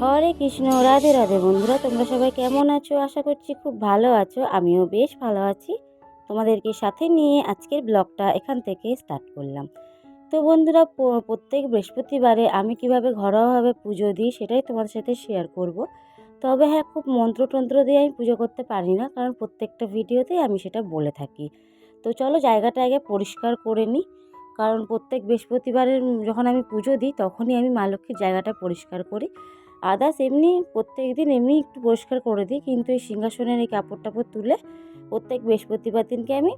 হরে কৃষ্ণ, রাধে রাধে বন্ধুরা, তোমরা সবাই কেমন আছো? আশা করছি খুব ভালো আছো। আমিও বেশ ভালো আছি। তোমাদেরকে সাথে নিয়ে আজকের ব্লগটা এখান থেকে স্টার্ট করলাম। তো বন্ধুরা প্রত্যেক বৃহস্পতিবারে আমি কীভাবে ঘরোয়াভাবে পুজো দিই সেটাই তোমাদের সাথে শেয়ার করব। তবে হ্যাঁ খুব মন্ত্রতন্ত্র দিয়ে আমি পুজো করতে পারি না, কারণ প্রত্যেকটা ভিডিওতেই আমি সেটা বলে থাকি। তো চলো জায়গাটা আগে পরিষ্কার করে নিই। কারণ প্রত্যেক বৃহস্পতিবারের যখন আমি পুজো দিই, তখনই আমি মা লক্ষ্মীর জায়গাটা পরিষ্কার করি। আদার্স এমনি প্রত্যেক দিন এমনি একটু পরিষ্কার করে দিই, কিন্তু এই সিংহাসনের এই কাপড় টাপড় তুলে প্রত্যেক বৃহস্পতিবার দিনকে আমি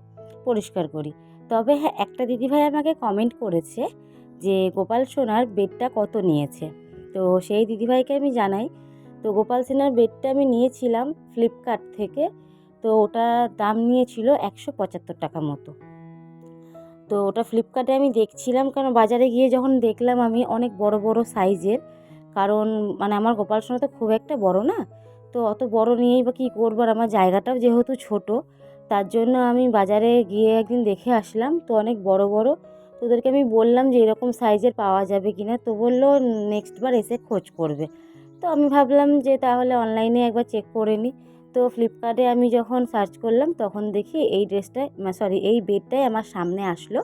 পরিষ্কার করি। তবে হ্যাঁ একটা দিদিভাই আমাকে কমেন্ট করেছে যে, গোপাল সোনার বেডটা কত নিয়েছে? তো সেই দিদিভাইকে আমি জানাই। তো গোপাল সোনার বেডটা আমি নিয়েছিলাম ফ্লিপকার্ট থেকে, তো ওটা দাম নিয়েছিল একশো পঁচাত্তর টাকা মতো। তো ওটা ফ্লিপকার্টে আমি দেখছিলাম, কারণ বাজারে গিয়ে যখন দেখলাম আমি অনেক বড় বড় সাইজের কারণ মানে আমার গোপাল সোনা তো খুব একটা বড় না। তো অত বড় নিয়েই বা কী করব আর আমার জায়গাটাও যেহেতু ছোট, তার জন্য আমি বাজারে গিয়ে একদিন দেখে আসলাম, তো অনেক বড় বড়। তো ওদেরকে আমি বললাম যে এরকম সাইজের পাওয়া যাবে কি না তো বলল নেক্সট বার এসে খোঁজ করবে। তো আমি ভাবলাম যে তাহলে অনলাইনে একবার চেক করে নিই তো ফ্লিপকার্টে আমি যখন সার্চ করলাম, তখন দেখি এই ড্রেসটাই সরি এই বেডটাই আমার সামনে আসলো।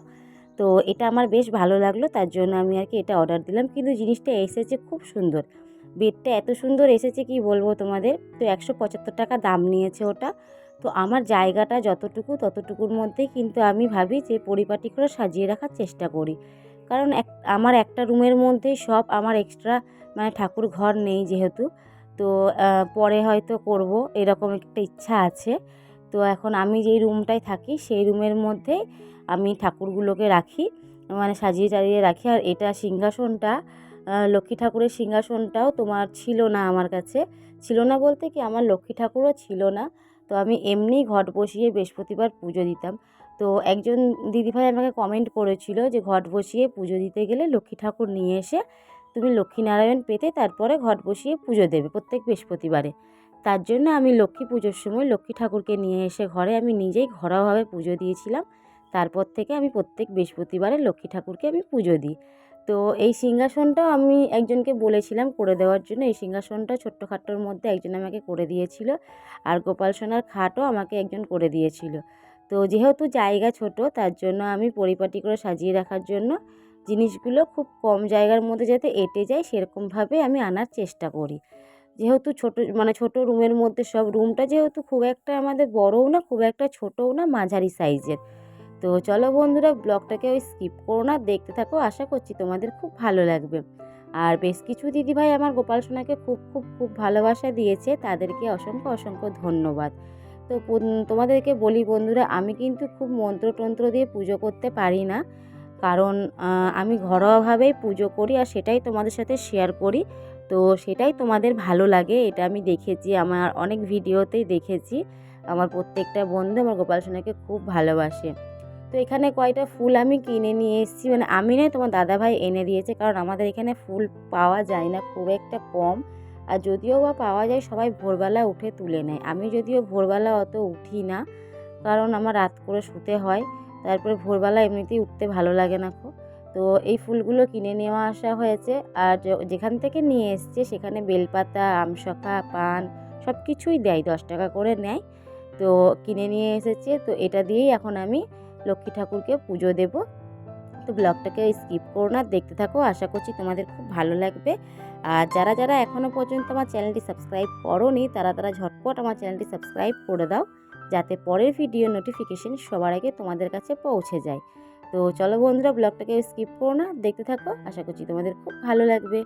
তো এটা আমার বেশ ভালো লাগল, তার জন্য আমি আর কি এটা অর্ডার দিলাম। কিন্তু জিনিসটা এসেছে খুব সুন্দর। বেডটা এত সুন্দর এসেছে কি বলব তোমাদের? তো একশো পঁচাত্তর টাকা দাম নিয়েছে ওটা। তো আমার জায়গাটা যতটুকু ততটুকুর মধ্যেই কিন্তু আমি ভাবি যে পরিপাটি করে সাজিয়ে রাখার চেষ্টা করি। কারণ এক, আমার একটা রুমের মধ্যেই সব আমার এক্সট্রা মানে ঠাকুর ঘর নেই যেহেতু। তো পরে হয়তো করব, এরকম একটা ইচ্ছা আছে। তো এখন আমি যেই রুমটায় থাকি, সেই রুমের মধ্যেই আমি ঠাকুরগুলোকে রাখি মানে সাজিয়ে টাজিয়ে রাখি। আর এটা সিংহাসনটা লক্ষ্মী ঠাকুরের সিংহাসনটাও তোমার ছিল না আমার কাছে। ছিল না বলতে কি আমার লক্ষ্মী ঠাকুরও ছিল না। তো আমি এমনি ঘট বসিয়ে বৃহস্পতিবার পুজো দিতাম। তো একজন দিদিভাই আমাকে কমেন্ট করেছিল যে, ঘট বসিয়ে পুজো দিতে গেলে লক্ষ্মী ঠাকুর নিয়ে এসে তুমি লক্ষ্মীনারায়ণ পেতে তারপরে ঘট বসিয়ে পুজো দেবে প্রত্যেক বৃহস্পতিবারে। তার জন্য আমি লক্ষ্মী পুজোর সময় লক্ষ্মী ঠাকুরকে নিয়ে এসে ঘরে আমি নিজেই ঘরোয়াভাবে পুজো দিয়েছিলাম। তারপর থেকে আমি প্রত্যেক বৃহস্পতিবারে লক্ষ্মী ঠাকুরকে আমি পুজো দিই। তো এই সিংহাসনটাও আমি একজনকে বলেছিলাম করে দেওয়ার জন্য। এই সিংহাসনটা ছোট্টখাট্টোর মধ্যে একজন আমাকে করে দিয়েছিল আর গোপাল সোনার খাটও আমাকে একজন করে দিয়েছিল। তো যেহেতু জায়গা ছোট, তার জন্য আমি পরিপাটি করে সাজিয়ে রাখার জন্য জিনিসগুলো খুব কম জায়গার মধ্যে যাতে এঁটে যায়, সেরকমভাবে আমি আনার চেষ্টা করি। যেহেতু ছোট মানে ছোট রুমের মধ্যে সব রুমটা যেহেতু খুব একটা আমাদের বড়ও না, খুব একটা ছোটও না, মাঝারি সাইজের। তো চলো বন্ধুরা, ব্লগটাকে ওই স্কিপ করো না, দেখতে থাকো, আশা করছি তোমাদের খুব ভালো লাগবে। আর বেশ কিছু দিদিভাই আমার গোপাল সোনাকে খুব খুব খুব ভালোবাসা দিয়েছে, তাদেরকে অসংখ্য অসংখ্য ধন্যবাদ। তো তোমাদেরকে বলি বন্ধুরা, আমি কিন্তু খুব মন্ত্রতন্ত্র দিয়ে পুজো করতে পারি না। কারণ আমি ঘরোয়াভাবেই পুজো করি, আর সেটাই তোমাদের সাথে শেয়ার করি। তো সেটাই তোমাদের ভালো লাগে, এটা আমি দেখেছি। আমার অনেক ভিডিওতেই দেখেছি। আমার প্রত্যেকটা বন্ধু আমার গোপাল সোনাকে খুব ভালোবাসে। তো এখানে কয়টা ফুল আমি কিনে নিয়ে এসেছি মানে আমি নয় তোমার দাদাভাই এনে দিয়েছে, কারণ আমাদের এখানে ফুল পাওয়া যায় না খুব একটা কম। আর যদিও বা পাওয়া যায়, সবাই ভোরবেলা উঠে তুলে নেয়। আমি যদিও ভোরবেলা অত উঠি না, কারণ আমার রাত করে শুতে হয়। তারপরে ভোরবেলা এমনিতেই উঠতে ভালো লাগে না খুব। তো এই ফুলগুলো কিনে নেওয়া আসা হয়েছে। আর যেখান থেকে নিয়ে এসছে সেখানে বেলপাতা আমশখা পান সব কিছুই দেয়, দশ টাকা করে নেয়। তো কিনে নিয়ে এসেছে। তো এটা দিয়েই এখন আমি লক্ষ্মী ঠাকুরকে পুজো দেব। তো ব্লগটাকে স্কিপ করো না, দেখতে থাকো। আশা করছি তোমাদের খুব ভালো লাগবে। আর যারা যারা এখনও পর্যন্ত আমার চ্যানেলটি সাবস্ক্রাইব করোনি, তারা তারা ঝটপট আমার চ্যানেলটি সাবস্ক্রাইব করে দাও, যাতে পরের ভিডিও নোটিফিকেশন সবার আগে তোমাদের কাছে পৌঁছে যায়। তো চলো বন্ধুরা ব্লগটাকে স্কিপ করো না। দেখতে থাকো। আশা করছি তোমাদের খুব ভালো লাগবে।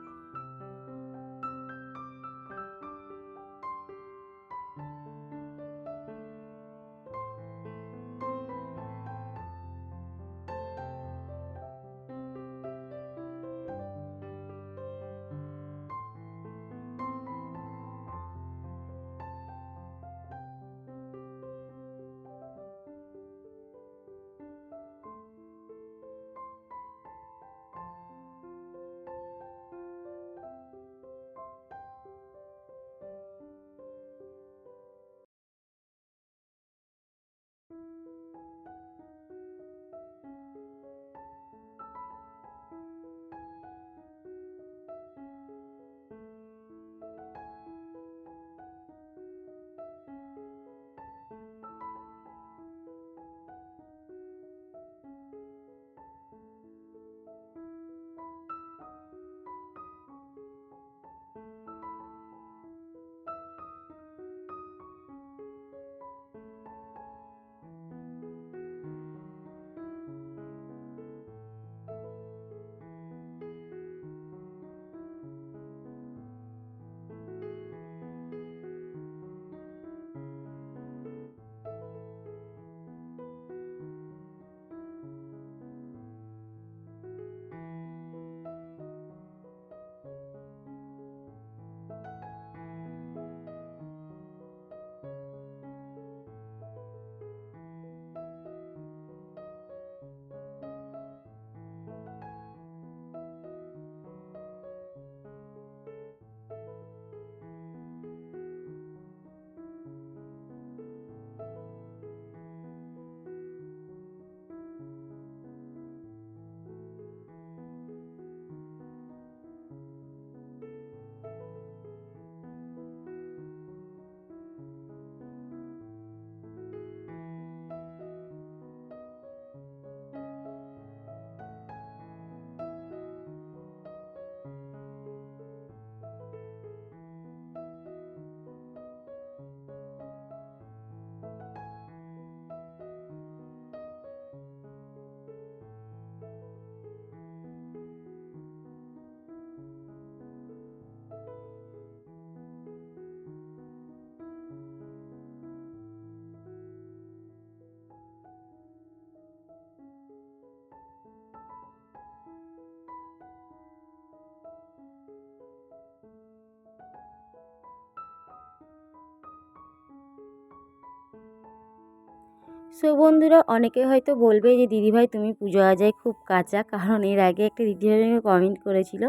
সো বন্ধুরা, অনেকে হয়তো বলবে যে, দিদিভাই, তুমি পুজো আজায় খুব কাঁচা। কারণ এর আগে একটা দিদিভাই আমাকে কমেন্ট করেছিল।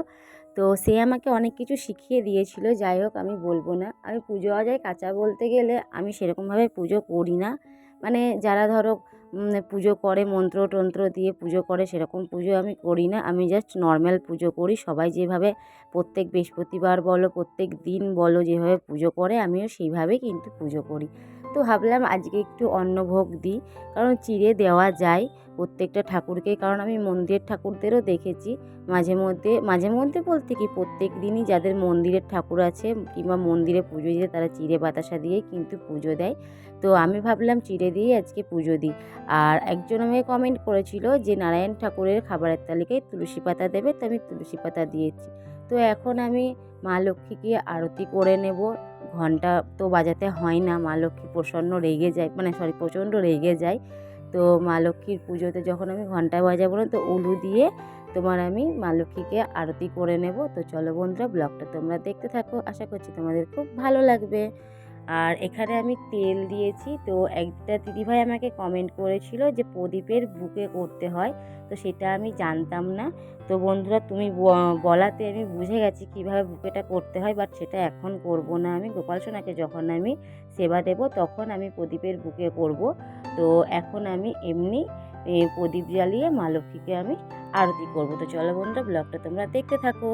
তো সে আমাকে অনেক কিছু শিখিয়ে দিয়েছিল। যাই হোক, আমি বলব না। আমি পুজো আজায় কাঁচা বলতে গেলে আমি সেরকমভাবে পুজো করি না। মানে যারা ধরো পুজো করে মন্ত্র টন্ত্র দিয়ে পুজো করে, সেরকম পুজো আমি করি না। আমি জাস্ট নর্মাল পুজো করি। সবাই যেভাবে, প্রত্যেক বৃহস্পতিবার বলো, প্রত্যেক দিন বলো, যেভাবে পুজো করে, আমিও সেইভাবে কিন্তু পুজো করি। তো ভাবলাম আজকে একটু অন্নভোগ দিই। কারণ চিড়ে দেওয়া যায়। প্রত্যেকটা ঠাকুরকে, কারণ আমি মন্দিরের ঠাকুরদেরও দেখেছি। মাঝে মধ্যে মাঝে মধ্যে বলতে কি, প্রত্যেক দিনই যাদের মন্দিরের ঠাকুর আছে কিংবা মন্দিরে পুজো দিতে, তারা চিড়ে বাতাসা দিয়েই কিন্তু পুজো দেয়। তো আমি ভাবলাম চিড়ে দিয়ে আজকে পুজো দিই। আর একজন আমাকে কমেন্ট করেছিল যে, নারায়ণ ঠাকুরের খাবারের তালিকায় তুলসী পাতা দেবে, তো আমি তুলসী পাতা দিয়েছি। তো এখন আমি মা লক্ষ্মীকে আরতি করে নেব। ঘণ্টা তো বাজাতে হয় না, মা লক্ষ্মী প্রসন্ন রেগে যায় মানে সরি, প্রচণ্ড রেগে যায়। তো মা লক্ষ্মীর পুজোতে যখন আমি ঘণ্টা বাজাবো না, তো উলু দিয়ে তোমার আমি মা লক্ষ্মীকে আরতি করে নেব। তো চলো বন্ধুরা, ব্লগটা তোমরা দেখতে থাকো। আশা করছি তোমাদের খুব ভালো লাগবে। আর এখানে আমি তেল দিয়েছি। তো একটা দিদিভাই আমাকে কমেন্ট করেছিল যে প্রদীপের বুকে করতে হয়। তো সেটা আমি জানতাম না। তো বন্ধুরা, তুমি বলাতে আমি বুঝে গেছি কীভাবে বুকেটা করতে হয় বাট সেটা এখন করব না আমি। গোপাল সোনাকে যখন আমি সেবা দেব, তখন আমি প্রদীপের বুকে করব। তো এখন আমি এমনি প্রদীপ জ্বালিয়ে মা লক্ষ্মীকে আমি আরতি করব। তো চলো বন্ধুরা ব্লগটা তোমরা দেখতে থাকো।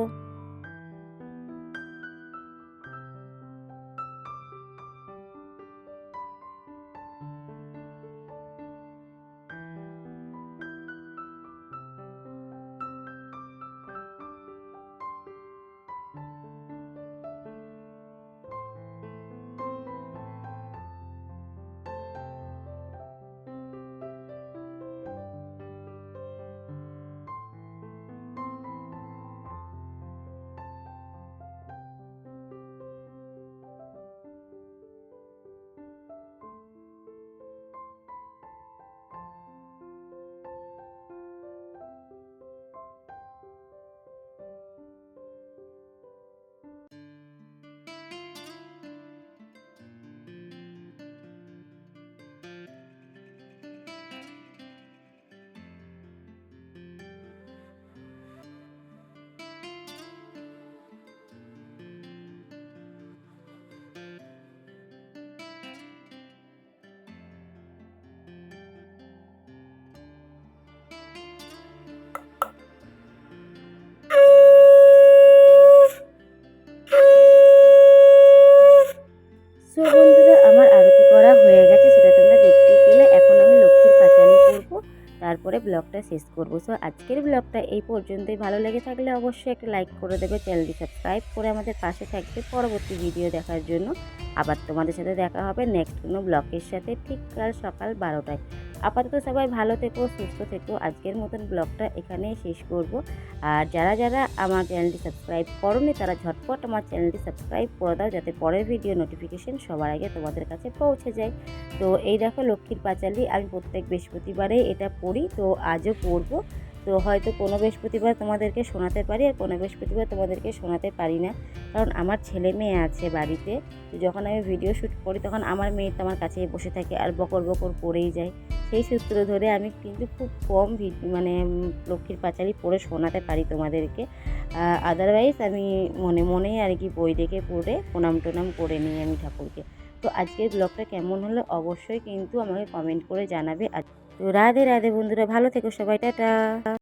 তারপরে ব্লগটা শেষ করব। সো আজকের ব্লগটা এই পর্যন্তই। ভালো লেগে থাকলে অবশ্যই একটা লাইক করে দেবে, চ্যানেলটি সাবস্ক্রাইব করে আমাদের পাশে থাকবে পরবর্তী ভিডিও দেখার জন্য। আবার তোমাদের সাথে দেখা হবে নেক্সট কোনো ব্লগের সাথে ঠিক কাল সকাল বারোটায়। আপাতত সবাই ভালো থেকো, সুস্থ থেকো। আজকের মতন ব্লগটা এখানেই শেষ করব। আর যারা যারা আমার চ্যানেলটি সাবস্ক্রাইব করনি, তারা ঝটপট আমার চ্যানেলটি সাবস্ক্রাইব করে দাও, যাতে পরের ভিডিও নোটিফিকেশন সবার আগে তোমাদের কাছে পৌঁছে যায়। তো এই দেখো লক্ষ্মীর পাঁচালি, আমি প্রত্যেক বৃহস্পতিবারে এটা পড়ি, তো আজও পড়ব। তো হয়তো কোনো বৃহস্পতিবার তোমাদেরকে শোনাতে পারি আর কোনো বৃহস্পতিবার তোমাদেরকে শোনাতে পারি না। কারণ আমার ছেলে মেয়ে আছে বাড়িতে, তো যখন আমি ভিডিও শ্যুট করি তখন আমার মেয়ে তো আমার কাছেই বসে থাকে আর বকর বকর পড়েই যায়। সেই সূত্র ধরে আমি কিন্তু খুব কম মানে লক্ষ্মীর পাঁচালি পড়ে শোনাতে পারি তোমাদেরকে। আদারওয়াইজ আমি মনে মনেই আর কি বই দেখে পড়ে প্রণাম টনাম করে নিই আমি ঠাকুরকে। তো আজকের ব্লগটা কেমন হলো অবশ্যই কিন্তু আমাকে কমেন্ট করে জানাবে। আর তো রাধে রাধে বন্ধুরা, ভালো থেকো সবাই, টাটা।